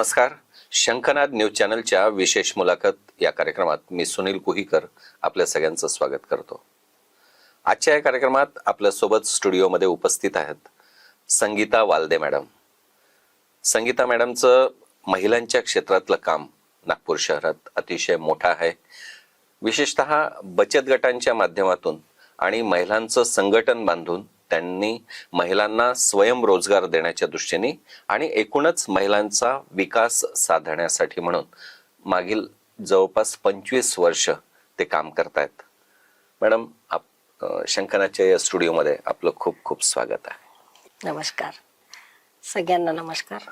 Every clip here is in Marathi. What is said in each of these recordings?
नमस्कार. शंखनाद न्यूज चॅनलच्या विशेष मुलाखत या कार्यक्रमात मी सुनील कुहीकर आपल्या सगळ्यांचं स्वागत करतो. आजच्या या कार्यक्रमात आपल्यासोबत स्टुडिओमध्ये उपस्थित आहेत संगीता वालदे मॅडम. संगीता मॅडमचं महिलांच्या क्षेत्रातलं काम नागपूर शहरात अतिशय मोठं आहे. विशेषतः बचत गटांच्या माध्यमातून आणि महिलांचं संघटन बांधून त्यांनी महिलांना स्वयंरोजगार देण्याच्या दृष्टीने आणि एकूणच महिलांचा विकास साधण्यासाठी म्हणून मागील जवळपास पंचवीस वर्ष ते काम करतायत. मॅडम आप अं, शंकनाच्या या स्टुडिओमध्ये आपलं खूप खूप स्वागत आहे. नमस्कार. सगळ्यांना नमस्कार.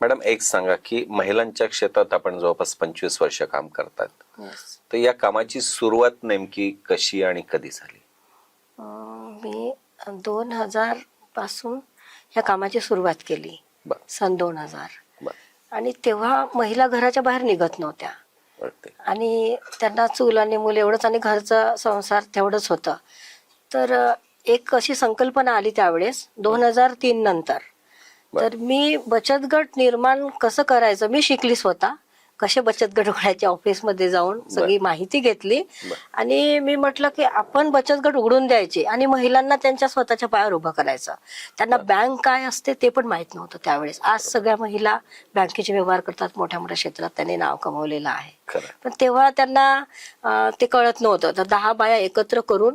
मॅडम एक सांगा की महिलांच्या क्षेत्रात आपण जवळपास पंचवीस वर्ष काम करतात तर या कामाची सुरुवात नेमकी कशी आणि कधी झाली? मी दोन हजारपासून ह्या कामाची सुरुवात केली. सन दोन हजार. आणि तेव्हा महिला घराच्या बाहेर निघत नव्हत्या. आणि त्यांना चूल आणि मुलं एवढंच आणि घरचा संसार तेवढंच होतं. तर एक अशी संकल्पना आली त्यावेळेस दोन हजार तीन नंतर. तर मी बचत गट निर्माण कसं करायचं मी शिकली स्वतः. कसे बचत गट उघडायचे ऑफिसमध्ये जाऊन सगळी माहिती घेतली. आणि मी म्हटलं की आपण बचत गट उघडून द्यायचे आणि महिलांना त्यांच्या स्वतःच्या पायावर उभं करायचं. त्यांना बँक काय असते ते पण माहीत नव्हतं त्यावेळेस. आज सगळ्या महिला बँकेचे व्यवहार करतात मोठ्या मोठ्या क्षेत्रात त्यांनी नाव कमवलेलं आहे. पण तेव्हा त्यांना ते कळत नव्हतं. तर दहा बाया एकत्र करून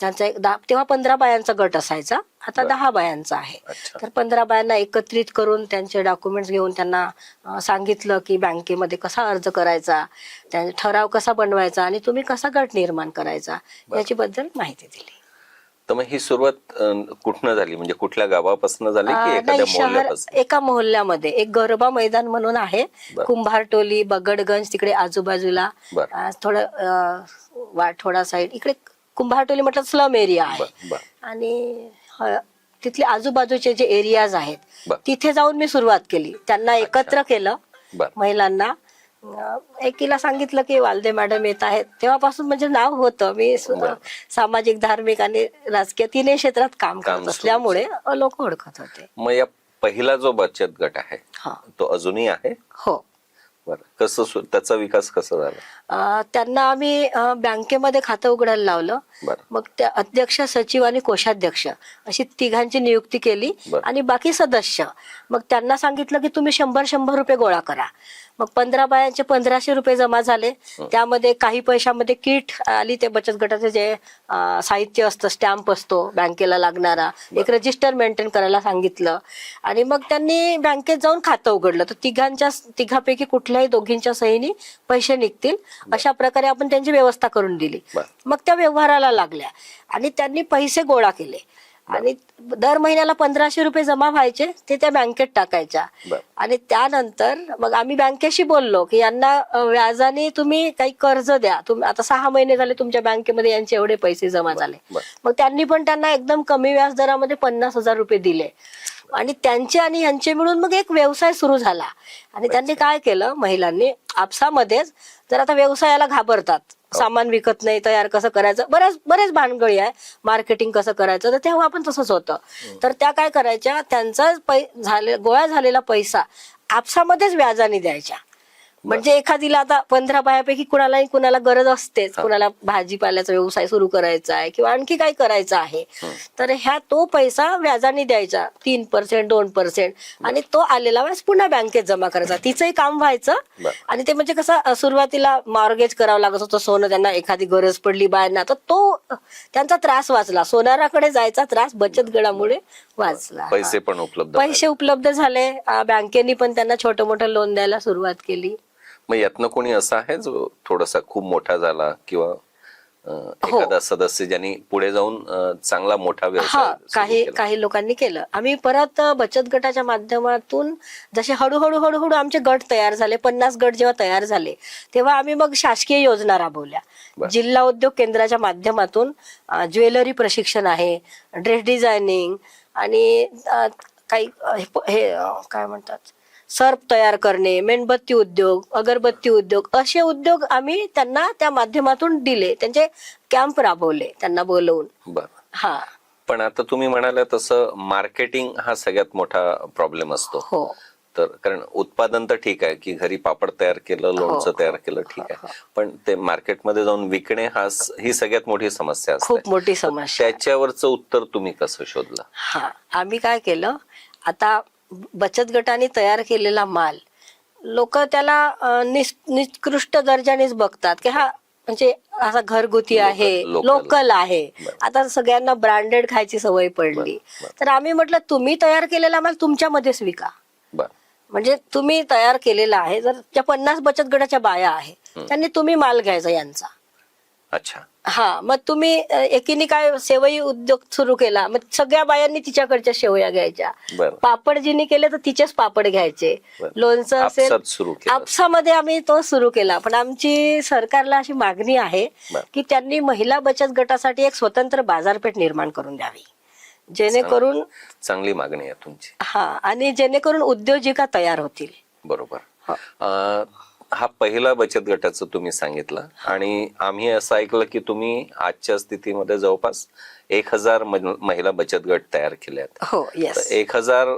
त्यांचा एक दहा तेव्हा पंधरा बायांचा गट असायचा. आता. दहा बायांचा आहे. तर पंधरा बायांना एकत्रित करून त्यांचे डॉक्युमेंट्स घेऊन त्यांना सांगितलं की बँकेमध्ये कसा अर्ज करायचा ठराव कसा बनवायचा आणि तुम्ही कसा गट निर्माण करायचा. याची बद्दल माहिती दिली. तर मग ही सुरुवात कुठनं झाली? म्हणजे कुठल्या गावापासून झाली की एखाद्या शहर एका मोहल्ल्यामध्ये एक गरबा मैदान म्हणून आहे. कुंभारटोली बगडगंज तिकडे आजूबाजूला. थोडं वाठोडा साईड. इकडे कुंभारटोली म्हटलं स्लम एरिया आहे. आणि तिथले आजूबाजूचे जे एरियाज आहेत. तिथे जाऊन मी सुरुवात केली. त्यांना एकत्र केलं महिलांना. एकीला सांगितलं की वालदे मॅडम येत आहेत. तेव्हापासून म्हणजे नाव होतं. मी. सामाजिक धार्मिक आणि राजकीय तिन्ही क्षेत्रात काम करत असल्यामुळे लोक ओळखत होते. मग या पहिला जो बचत गट आहे हा. तो अजूनही आहे? हो. बरं. कसं सु- त्याचा विकास कसा झाला? अं, त्यांना आम्ही अं, बँकेमध्ये खातं उघडायला लावलं. बरं. मग त्या अध्यक्ष सचिव आणि कोषाध्यक्ष अशी तिघांची नियुक्ती केली बर. आणि बाकी सदस्य. मग त्यांना सांगितलं की तुम्ही शंभर शंभर रुपये गोळा करा. मग पंधरा बायांचे पंधराशे रुपये जमा झाले. त्यामध्ये काही पैशामध्ये किट आली ते बचत गटाचे जे साहित्य असतं स्टॅम्प असतो बँकेला लागणारा. एक रजिस्टर मेंटेन करायला सांगितलं. आणि मग त्यांनी बँकेत जाऊन खातं उघडलं. तर तिघांच्या तिघापैकी कुठल्याही दोघींच्या सहीने पैसे निघतील. अशा प्रकारे आपण त्यांची व्यवस्था करून दिली. मग त्या व्यवहाराला लागल्या. आणि त्यांनी पैसे गोळा केले. आणि दर महिन्याला पंधराशे रुपये जमा व्हायचे ते त्या बँकेत टाकायच्या. आणि त्यानंतर मग आम्ही बँकेशी बोललो की यांना व्याजाने तुम्ही काही कर्ज द्या. तुम्ही आता सहा महिने झाले तुमच्या बँकेमध्ये यांचे एवढे पैसे जमा झाले. मग त्यांनी पण त्यांना एकदम कमी व्याज दरामध्ये पन्नास हजार रुपये दिले. आणि त्यांचे आणि यांचे मिळून मग एक व्यवसाय सुरू झाला. आणि त्यांनी काय केलं महिलांनी आपसामध्येच जर आता व्यवसायाला घाबरतात सामान विकत नाही तयार कसं करायचं? बऱ्याच बरेच भानगडी आहे. मार्केटिंग कसं करायचं? तर तेव्हा पण तसंच होतं. तर त्या काय करायच्या? त्यांचा पै झाले गोळा झालेला पैसा आपसामध्येच व्याजाने द्यायच्या. म्हणजे एखादीला आता पंधरा बायापैकी कुणालाही कुणाला गरज असतेच. कुणाला भाजीपाल्याचा व्यवसाय सुरू करायचा आहे किंवा आणखी काय करायचं आहे. तर ह्या तो पैसा व्याजाने द्यायचा. तीन पर्सेंट दोन पर्सेंट आणि तो आलेला व्याज पुन्हा बँकेत जमा करायचा. तिचंही काम व्हायचं. आणि ते म्हणजे कसं सुरुवातीला मॉर्गेज करावं लागत होतं. सोनं त्यांना एखादी गरज पडली बायांना. तर तो त्यांचा त्रास वाचला. सोनाराकडे जायचा त्रास बचत गटामुळे वाचला. पैसे पण उपलब्ध पैसे उपलब्ध झाले. बँकेनी पण त्यांना छोटं मोठं लोन द्यायला सुरुवात केली. मग यातनं कोणी असा आहे जो थोडासा खूप मोठा झाला किंवा अं, हो. एखादा सदस्य ज्यांनी पुढे जाऊन अं, चांगला मोठा व्यवसाय हा सुरू काही केला? काही लोकांनी केलं आम्ही परत अ, बचत गटाच्या माध्यमातून जसे हळूहळू हळूहळू आमचे गट तयार झाले पन्नास गट जेव्हा तयार झाले तेव्हा आम्ही मग शासकीय योजना राबवल्या बर. जिल्हा उद्योग केंद्राच्या माध्यमातून अ, ज्वेलरी प्रशिक्षण आहे ड्रेस डिझायनिंग आणि अ, काही अ, हे प- हे अ, काय म्हणतात सर्प तयार करणे मेणबत्ती उद्योग अगरबत्ती उद्योग असे उद्योग आम्ही त्यांना त्या माध्यमातून दिले. त्यांचे कॅम्प राबवले त्यांना बोलवून. बरं. हा. पण आता तुम्ही म्हणाला तसं मार्केटिंग हा सगळ्यात मोठा प्रॉब्लेम असतो. हो. तर कारण उत्पादन तर ठीक आहे की घरी पापड तयार केलं लोणचं तयार केलं ठीक आहे. पण ते मार्केटमध्ये जाऊन विकणे हा ही सगळ्यात मोठी समस्या असते. खूप मोठी समस्या. त्याच्यावरचं उत्तर तुम्ही कसं शोधलं? हा. आम्ही काय केलं आता बचत गटाने तयार केलेला माल लोक त्याला निकृष्ट दर्जानेच बघतात की हा म्हणजे असा घरगुती आहे लोकल. आहे. आता सगळ्यांना ब्रँडेड खायची सवय पडली. तर आम्ही म्हटलं तुम्ही तयार केलेला माल तुमच्यामध्येच विका म्हणजे तुम्ही तयार केलेला आहे जर त्या पन्नास बचत गटाच्या बाया आहे त्यांनी तुम्ही माल घ्यायचा यांचा अच्छा हा मग तुम्ही एकीने काय सेवई उद्योग सुरू केला मग सगळ्या बायांनी तिच्याकडच्या शेवया घ्यायच्या. पापड जिने केले तर तिचेच पापड घ्यायचे. लोणचं असेल. आपसामध्ये आम्ही तो सुरू केला पण आमची सरकारला अशी मागणी आहे. की त्यांनी महिला बचत गटासाठी एक स्वतंत्र बाजारपेठ निर्माण करून द्यावी जेणेकरून चांगली मागणी आहे तुमची हा आणि जेणेकरून उद्योजिका तयार होतील बरोबर हो. पहिला बचत गटाचं तुम्ही सांगितलं. आणि आम्ही असं ऐकलं की तुम्ही आजच्या स्थितीमध्ये जवळपास एक हजार महिला बचत गट तयार केले आहेत. हो एक हजार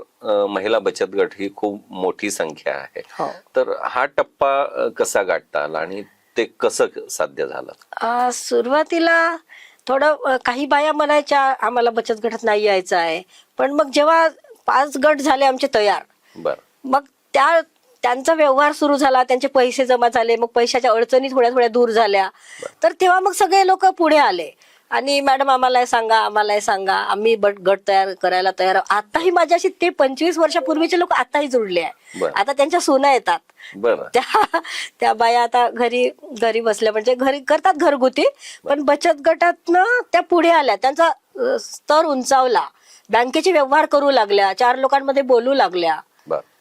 महिला बचत गट ही खूप मोठी संख्या आहे. हो. तर हा टप्पा कसा गाठता आला आणि ते कसं साध्य झालं? सुरुवातीला थोडं काही बाया म्हणायच्या आम्हाला बचत गटात नाही यायचं आहे. पण मग जेव्हा पाच गट झाले आमचे तयार बर. मग त्या त्यांचा व्यवहार सुरू झाला त्यांचे पैसे जमा झाले मग पैशाच्या अडचणी थोड्या थोड्या दूर झाल्या. तर तेव्हा मग सगळे लोक पुढे आले. आणि मॅडम आम्हाला सांगा आम्हाला सांगा. आम्ही बट गट तयार करायला तयार आहोत." आताही माझ्याशी ते पंचवीस वर्षापूर्वीचे लोक आताही जुळले आहे. आता त्यांच्या सुना येतात. त्या त्या बाया आता घरी घरी बसल्या. म्हणजे घरी करतात घरगुती पण बचत गटातनं त्या पुढे आल्या. त्यांचा स्तर उंचावला. बँकेचे व्यवहार करू लागल्या. चार लोकांमध्ये बोलू लागल्या.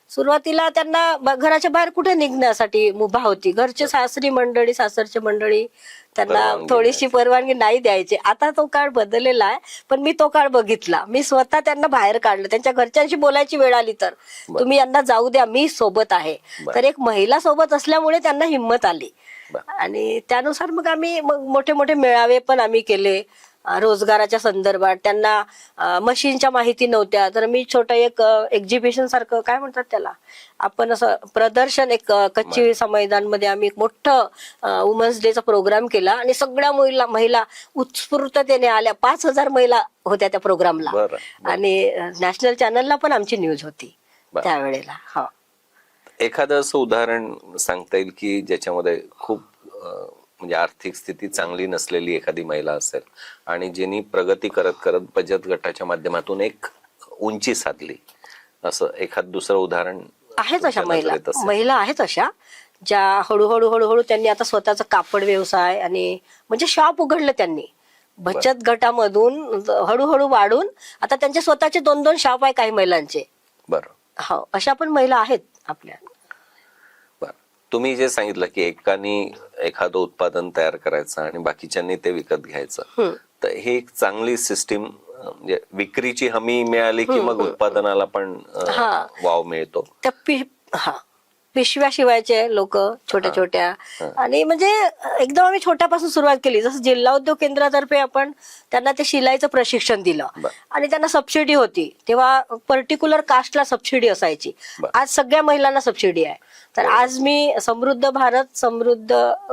सुरुवातीला त्यांना घराच्या बाहेर कुठे निघण्यासाठी मुभा होती. घरचे सासरी मंडळी सासरची मंडळी त्यांना थोडीशी परवानगी नाही द्यायची. आता तो काळ बदललेला आहे पण मी तो काळ बघितला. मी स्वतः त्यांना बाहेर काढलं. त्यांच्या घरच्यांशी बोलायची वेळ आली तर. तुम्ही यांना जाऊ द्या मी सोबत आहे. तर एक महिला सोबत असल्यामुळे त्यांना हिंमत आली. आणि त्यानुसार मग आम्ही मग मोठे मोठे मेळावे पण आम्ही केले. रोजगाराच्या संदर्भात. त्यांना मशीनच्या माहिती नव्हत्या. तर मी छोटं एक एक्झिबिशन सारखं काय म्हणतात त्याला? आपण असं प्रदर्शन एक कच्ची मैदानमध्ये आम्ही एक मोठं वुमन्स डेचा प्रोग्राम केला आणि सगळ्या महिला महिला उत्स्फूर्ततेने आल्या. पाच हजार महिला होत्या त्या प्रोग्रामला. आणि नॅशनल चॅनलला पण आमची न्यूज होती. त्यावेळेला हो. एखादं असं उदाहरण सांगता येईल की ज्याच्यामध्ये खूप म्हणजे आर्थिक स्थिती चांगली नसलेली एखादी महिला असेल आणि ज्यांनी प्रगती करत करत बचत गटाच्या माध्यमातून एक उंची साधली असं एखाद दुसरं उदाहरण आहेत अशा महिला असेल? महिला आहेत अशा ज्या हळूहळू हळूहळू त्यांनी आता स्वतःचा कापड व्यवसाय आणि म्हणजे शॉप उघडलं त्यांनी. बचत गटामधून हळूहळू वाढून आता त्यांचे स्वतःचे दोन दोन शॉप आहे काही महिलांचे. बरं. हो अशा पण महिला आहेत आपल्या. तुम्ही जे सांगितलं की एकानी एखादं उत्पादन तयार करायचं आणि बाकीच्यांनी ते विकत घ्यायचं. तर ही एक चांगली सिस्टीम म्हणजे विक्रीची हमी मिळाली की मग उत्पादनाला पण हा. वाव मिळतो. हा. पिशव्या शिवायचे लोक छोट्या छोट्या आणि म्हणजे एकदम आम्ही छोट्यापासून सुरुवात केली. जसं जिल्हा उद्योग केंद्रातर्फे आपण त्यांना ते शिलाईचं प्रशिक्षण दिलं. आणि त्यांना सबसिडी होती. तेव्हा पर्टिक्युलर कास्टला सबसिडी असायची. आज सगळ्या महिलांना सबसिडी आहे. तर आज मी समृद्ध भारत समृद्ध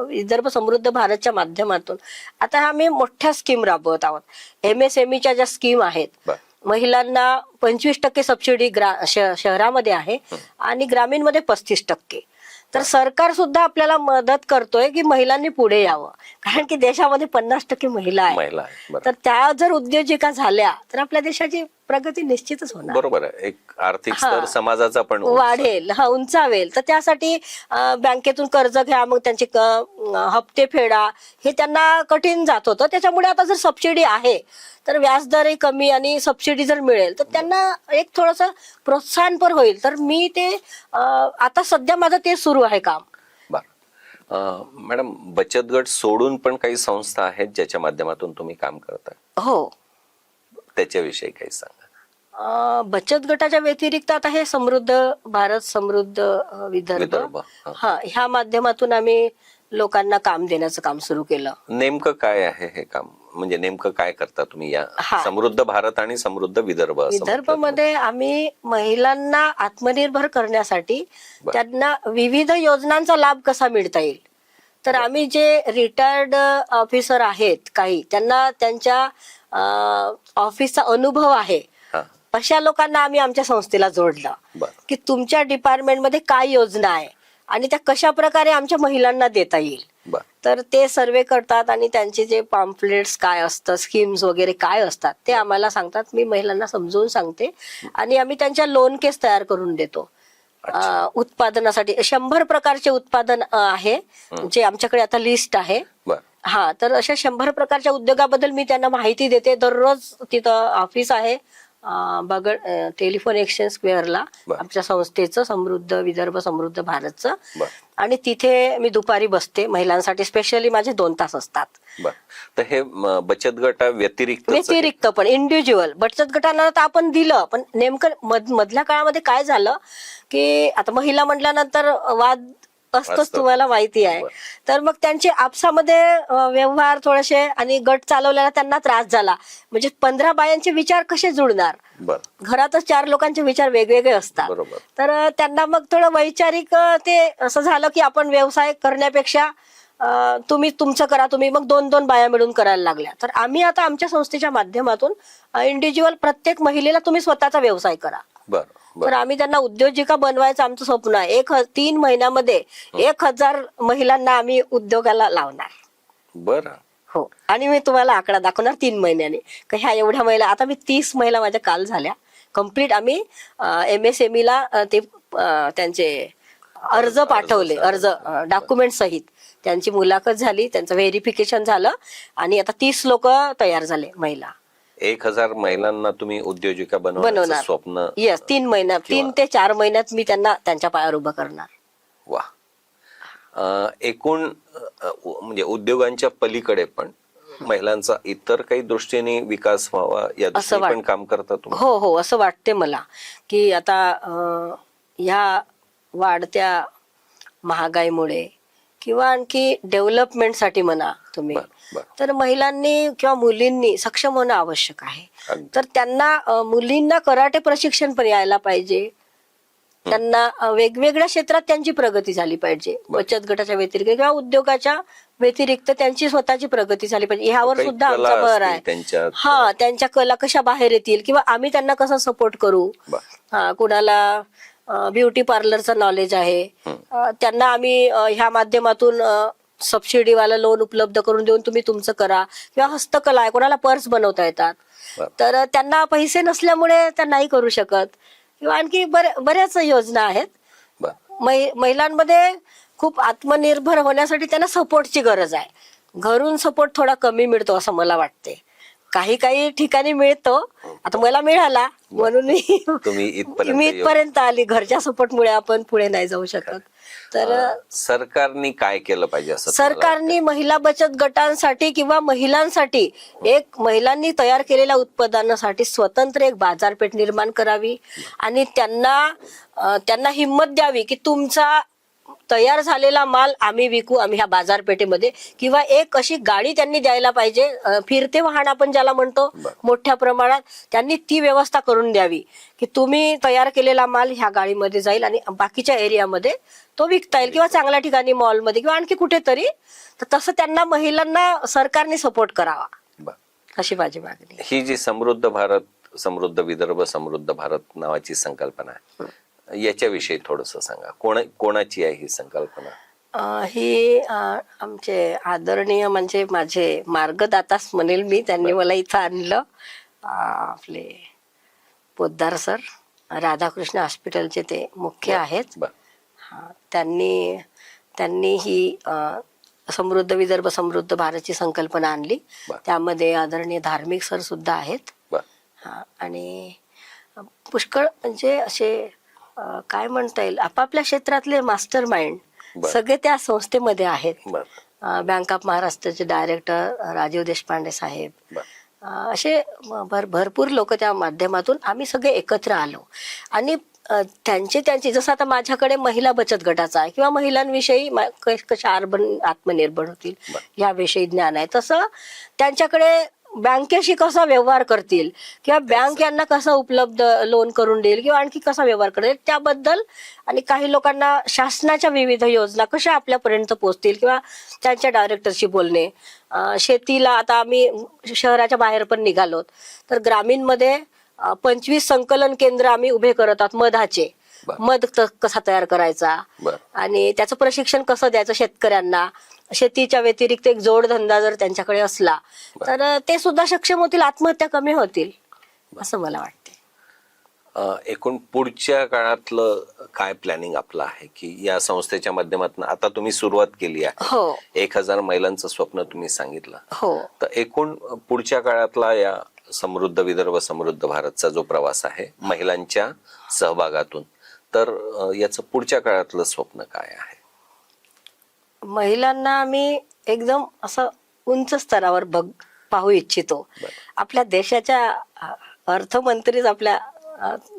विदर्भ समृद्ध भारतच्या माध्यमातून आता आम्ही मोठ्या स्कीम राबवत आहोत. एम एस एम ईच्या ज्या स्कीम आहेत. महिलांना पंचवीस टक्के सबसिडी ग्रा शहरामध्ये आहे आणि ग्रामीणमध्ये पस्तीस टक्के. तर सरकार सुद्धा आपल्याला मदत करतोय की महिलांनी पुढे यावं. कारण की देशामध्ये पन्नास टक्के महिला आहे तर त्या जर उद्योजिका झाल्या तर आपल्या देशाची प्रगती निश्चितच होणार. बरोबर आहे. एक आर्थिक. स्तर समाजाचा पण. वाढेल. हा उंचावेल. तर त्यासाठी बँकेतून कर्ज घ्या मग त्यांचे हप्ते फेडा. हे त्यांना कठीण जात होतं. त्याच्यामुळे आता जर सबसिडी आहे तर व्याजदरही कमी आणि सबसिडी जर मिळेल तर त्यांना एक थोडस प्रोत्साहन पण होईल. तर मी ते आता सध्या माझं ते सुरू आहे काम. मॅडम बचत गट सोडून पण काही संस्था आहेत ज्याच्या माध्यमातून तुम्ही काम करताय? हो. त्याच्याविषयी काही सांगा. बचत गटाच्या व्यतिरिक्त आता हे समृद्ध भारत समृद्ध विदर्भ, विदर्भ हा. ह्या माध्यमातून आम्ही लोकांना काम देण्याचं काम सुरू केलं. नेमकं काय आहे हे काम? म्हणजे नेमकं काय करता तुम्ही या. समृद्ध भारत आणि समृद्ध विदर्भ असं म्हटलं विदर्भमध्ये आम्ही महिलांना आत्मनिर्भर करण्यासाठी. त्यांना विविध योजनांचा लाभ कसा मिळता येईल? तर आम्ही जे रिटायर्ड ऑफिसर आहेत काही त्यांना त्यांच्या ऑफिसचा अनुभव आहे. अशा लोकांना आम्ही आमच्या संस्थेला जोडलं. की तुमच्या डिपार्टमेंटमध्ये काय योजना आहे? आणि त्या कशा प्रकारे आमच्या महिलांना देता येईल? तर ते सर्वे करतात आणि त्यांचे जे पॉम्पलेट्स काय असतं स्कीम्स वगैरे काय असतात ते आम्हाला सांगतात. मी महिलांना समजून सांगते. आणि आम्ही त्यांच्या लोन केस तयार करून देतो. उत्पादनासाठी. शंभर प्रकारचे उत्पादन आहे. जे आमच्याकडे आता लिस्ट आहे. हा तर अशा शंभर प्रकारच्या उद्योगाबद्दल मी त्यांना माहिती देते. दररोज तिथं ऑफिस आहे. बगड टेलिफोन एक्सचेंज स्क्वेअरला. आमच्या संस्थेचं समृद्ध विदर्भ समृद्ध भारतचं. आणि तिथे मी दुपारी बसते महिलांसाठी स्पेशली माझे दोन तास असतात. तर हे बचत गटा व्यतिरिक्त व्यतिरिक्त पण इंडिव्हिज्युअल बचत गटांना तर आपण दिलं पण नेमकं मध- मधल्या काळामध्ये काय झालं की आता महिला म्हटल्यानंतर वाद असतोच असतं. तुम्हाला माहिती आहे. बरं. तर मग त्यांचे आपसामध्ये अं, व्यवहार थोडेसे आणि गट चालवल्याला त्यांना त्रास झाला. म्हणजे पंधरा बायांचे विचार कसे जुळणार? बर. घरातच चार लोकांचे विचार वेगवेगळे असतात. बरोबर. तर अ, त्यांना मग थोडं वैचारिक अ, ते असं झालं की आपण व्यवसाय करण्यापेक्षा अ, तुम्ही तुमचं करा तुम्ही मग दोन दोन बाया मिळून करायला लागल्या. तर आम्ही आता आमच्या संस्थेच्या माध्यमातून इंडिव्हिज्युअल प्रत्येक महिलेला तुम्ही स्वतःचा व्यवसाय करा. बर बर. तर आम्ही त्यांना उद्योजिका बनवायचं आमचं स्वप्न आहे. एक तीन महिन्यामध्ये एक हजार महिलांना आम्ही उद्योगाला लावणार. बर. हो. आणि मी तुम्हाला आकडा दाखवणार तीन महिन्याने. का ह्या एवढ्या महिला आता मी तीस महिला माझ्या काल झाल्या. कंप्लीट आम्ही एम एस एम ला अ, ते त्यांचे अर्ज पाठवले. अर्ज डॉक्युमेंट सहित. त्यांची मुलाखत झाली त्यांचं व्हेरिफिकेशन झालं. आणि आता तीस लोक तयार झाले महिला. एक हजार महिलांना तुम्ही उद्योजिका बनवणार. स्वप्न येस तीन महिन्यात तीन ते चार महिन्यात मी त्यांना त्यांच्या पायावर उभं करणार. वा. अं, एकूण अं, उ- म्हणजे उद्योगांच्या पलीकडे पण महिलांचा इतर काही दृष्टीने विकास व्हावा या दृष्टीने वाट- पण काम करता तुम्ही? हो हो असं वाटते मला की आता अं, ह्या वाढत्या महागाईमुळे किंवा आणखी डेव्हलपमेंटसाठी म्हणा तुम्ही. तर महिलांनी किंवा मुलींनी सक्षम होणं आवश्यक आहे. तर त्यांना मुलींना कराटे प्रशिक्षण पण यायला पाहिजे त्यांना वेगवेगळ्या क्षेत्रात त्यांची प्रगती झाली पाहिजे. बचत गटाच्या व्यतिरिक्त किंवा उद्योगाच्या व्यतिरिक्त त्यांची स्वतःची प्रगती झाली पाहिजे ह्यावर सुद्धा आमचा भर आहे. हा त्यांच्या कला कशा बाहेर येतील किंवा आम्ही त्यांना कसं सपोर्ट करू. हा कुणाला ब्युटी पार्लरचं नॉलेज आहे. त्यांना आम्ही ह्या माध्यमातून सबसिडीवाला लोन उपलब्ध करून देऊन तुम्ही तुमचं करा. किंवा हस्तकला आहे कोणाला पर्स बनवता येतात. तर त्यांना पैसे नसल्यामुळे त्या नाही करू शकत. किंवा आणखी बऱ्या बऱ्याच योजना आहेत. महिलांमध्ये खूप आत्मनिर्भर होण्यासाठी त्यांना सपोर्टची गरज आहे. घरून सपोर्ट थोडा कमी मिळतो असं मला वाटते काही काही ठिकाणी मिळतो. आता मला मिळाला. म्हणून मी तुम्ही इथपर्यंत मी येऊ- इथपर्यंत आली. घरच्या सपोर्टमुळे आपण पुढे नाही जाऊ शकत. तर सरकारनी काय केलं पाहिजे असं सरकारनी महिला बचत गटांसाठी किंवा महिलांसाठी एक महिलांनी तयार केलेल्या उत्पादनासाठी स्वतंत्र एक बाजारपेठ निर्माण करावी. आणि त्यांना अं, त्यांना हिंमत द्यावी की तुमचा तयार झालेला माल आम्ही विकू आम्ही ह्या बाजारपेठेमध्ये. किंवा एक अशी गाडी त्यांनी द्यायला पाहिजे फिरते वाहन आपण ज्याला म्हणतो. मोठ्या प्रमाणात. त्यांनी ती व्यवस्था करून द्यावी की तुम्ही तयार केलेला माल ह्या गाडीमध्ये जाईल आणि बाकीच्या एरियामध्ये तो विकता येईल किंवा चांगल्या ठिकाणी मॉलमध्ये किंवा आणखी कुठेतरी. तर तसं त्यांना महिलांना सरकारने सपोर्ट करावा. अशी माझी मागणी ही जी समृद्ध भारत समृद्ध विदर्भ समृद्ध भारत नावाची संकल्पना आहे. याच्याविषयी थोडस सांगा. कोण कोणाची आहे ही संकल्पना? ही आमचे आदरणीय म्हणजे माझे मार्गदाताच म्हणेल मी त्यांनी मला इथं आणलं. आपले पोद्दार सर राधाकृष्ण हॉस्पिटलचे ते मुख्य आहेत. हा, त्यांनी त्यांनी ही समृद्ध विदर्भ समृद्ध भारतची संकल्पना आणली. त्यामध्ये आदरणीय धार्मिक सर सुद्धा आहेत हा, आणि पुष्कळ म्हणजे असे अ, काय म्हणता येईल? आपापल्या क्षेत्रातले मास्टर माइंड बर. सगळे त्या संस्थेमध्ये आहेत. बर. अ, बँक ऑफ महाराष्ट्राचे डायरेक्टर राजीव देशपांडे साहेब. बर. अ, असे भर भरपूर लोक त्या माध्यमातून आम्ही सगळे एकत्र आलो. आणि अ, त्यांची त्यांची जसं आता माझ्याकडे महिला बचत गटाचा आहे किंवा महिलांविषयी मा- क- कशा अर्बन आत्मनिर्भर होतील. याविषयी ज्ञान आहे. तसं त्यांच्याकडे बँकेशी कसा व्यवहार करतील? किंवा बँक यांना कसं उपलब्ध लोन करून देईल? किंवा आणखी कसा व्यवहार करेल? त्याबद्दल आणि काही लोकांना शासनाच्या विविध योजना कशा आपल्यापर्यंत पोहोचतील? किंवा त्यांच्या डायरेक्टरशी बोलणे. शेतीला आता आम्ही शहराच्या बाहेर पण निघालोत तर ग्रामीणमध्ये पंचवीस संकलन केंद्र आम्ही उभे करत आहोत मधाचे. मध कसा तयार करायचा. आणि त्याचं प्रशिक्षण कसं द्यायचं शेतकऱ्यांना? शेतीच्या व्यतिरिक्त एक जोडधंदा जर त्यांच्याकडे असला तर ते सुद्धा सक्षम होतील आत्महत्या कमी होतील असं मला वाटते एकूण पुढच्या काळातलं काय प्लॅनिंग आपलं आहे की या संस्थेच्या माध्यमातून आता तुम्ही सुरुवात केली आहे? हो. एक हजार महिलांचं स्वप्न तुम्ही सांगितलं. हो. तर एकूण पुढच्या काळातला या समृद्ध विदर्भ समृद्ध भारतचा जो प्रवास आहे महिलांच्या सहभागातून तर याचं पुढच्या काळातलं स्वप्न काय आहे? महिलांना आम्ही एकदम असं उंच स्तरावर बघ पाहू इच्छितो. आपल्या देशाच्या अर्थमंत्रीच आपल्या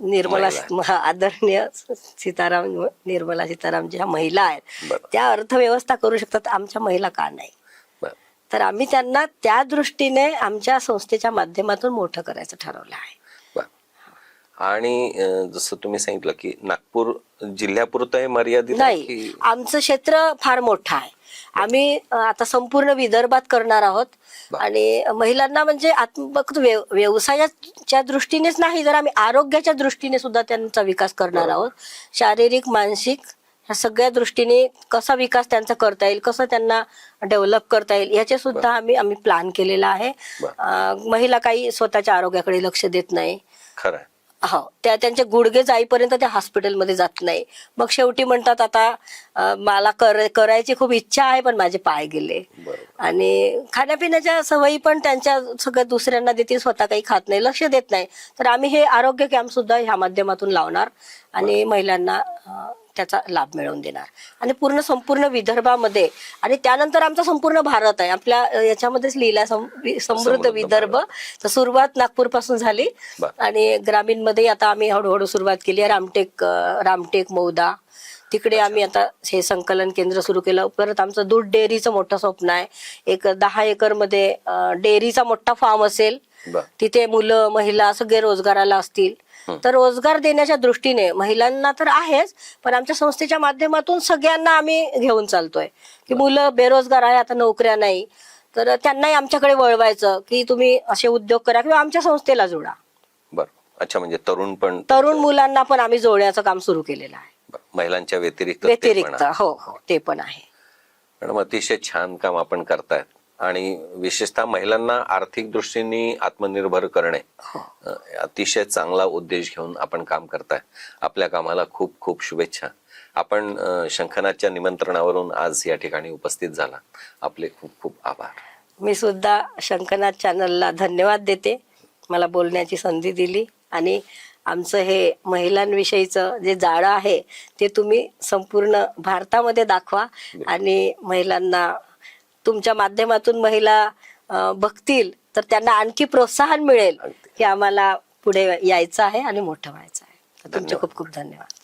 निर्मला आदरणीय सीताराम निर्मला सीताराम ज्या महिला आहेत. त्या अर्थव्यवस्था करू शकतात आमच्या महिला का नाही. तर आम्ही त्यांना त्या दृष्टीने आमच्या संस्थेच्या माध्यमातून मोठं करायचं ठरवलं आहे. आणि जसं तुम्ही सांगितलं की नागपूर जिल्ह्यापुरतं हे मर्यादित नाही आमचं क्षेत्र फार मोठं आहे. आम्ही आता संपूर्ण विदर्भात करणार आहोत. आणि महिलांना म्हणजे फक्त व्यव- व्यवसायाच्या दृष्टीनेच नाही जर आम्ही आरोग्याच्या दृष्टीने सुद्धा त्यांचा विकास करणार. आहोत. शारीरिक मानसिक ह्या सगळ्या दृष्टीने कसा विकास त्यांचा करता येईल कसं त्यांना डेव्हलप करता येईल याचे सुद्धा आम्ही आम्ही प्लॅन केलेला आहे. महिला काही स्वतःच्या आरोग्याकडे लक्ष देत नाही. खरं हो त्या त्यांचे गुडघे जाईपर्यंत त्या हॉस्पिटलमध्ये जात नाही. मग शेवटी म्हणतात आता मला कर करायची खूप इच्छा आहे पण माझे पाय गेले. आणि खाण्यापिण्याच्या सवयी पण त्यांच्या सगळ्या दुसऱ्यांना देतील स्वतः काही खात नाही लक्ष देत नाही. तर आम्ही हे आरोग्य कॅम्प सुद्धा ह्या माध्यमातून लावणार. आणि महिलांना त्याचा लाभ मिळवून देणार. आणि पूर्ण संपूर्ण विदर्भामध्ये आणि त्यानंतर आमचा संपूर्ण भारत आहे. आपल्या याच्यामध्येच लिहिला समृद्ध विदर्भ. तर सुरुवात नागपूरपासून झाली. आणि ग्रामीणमध्ये आता आम्ही हळूहळू सुरुवात केली आहे. रामटेक रामटेक मौदा. तिकडे आम्ही आता हे संकलन केंद्र सुरू केलं. परत आमचं दूध डेअरीचं मोठं स्वप्न आहे. एक दहा एकरमध्ये डेअरीचा मोठा फार्म असेल. तिथे मुलं महिला सगळे रोजगाराला असतील. तर रोजगार देण्याच्या दृष्टीने महिलांना तर आहेच पण आमच्या संस्थेच्या माध्यमातून सगळ्यांना आम्ही घेऊन चालतोय. की मुलं बेरोजगार आहे आता नोकऱ्या नाही तर त्यांनाही आमच्याकडे वळवायचं की तुम्ही असे उद्योग करा किंवा आमच्या संस्थेला जोडा. बर. अच्छा म्हणजे तरुण पण तरुण मुलांना पण आम्ही जोडण्याचं काम सुरू केलेलं आहे. महिलांच्या व्यतिरिक्त व्यतिरिक्त. हो हो ते पण आहे. मॅडम अतिशय छान काम आपण करतायत. आणि विशेषतः महिलांना आर्थिक दृष्टीने आत्मनिर्भर करणे हो. अतिशय चांगला उद्देश घेऊन आपण काम करताय. आपल्या कामाला खूप खूप शुभेच्छा. आपण अ, शंखनाथच्या निमंत्रणावरून आज या ठिकाणी उपस्थित झाला. आपले खूप खूप आभार. मी सुद्धा शंकरनाथ चॅनलला धन्यवाद देते. मला बोलण्याची संधी दिली आणि आमचं हे महिलांविषयीचं जे जाळं आहे ते तुम्ही संपूर्ण भारतामध्ये दाखवा आणि महिलांना तुमच्या माध्यमातून महिला बघतील तर त्यांना आणखी प्रोत्साहन मिळेल. की आम्हाला पुढे यायचं आहे आणि मोठं व्हायचं आहे तुमचे. खूप खूप धन्यवाद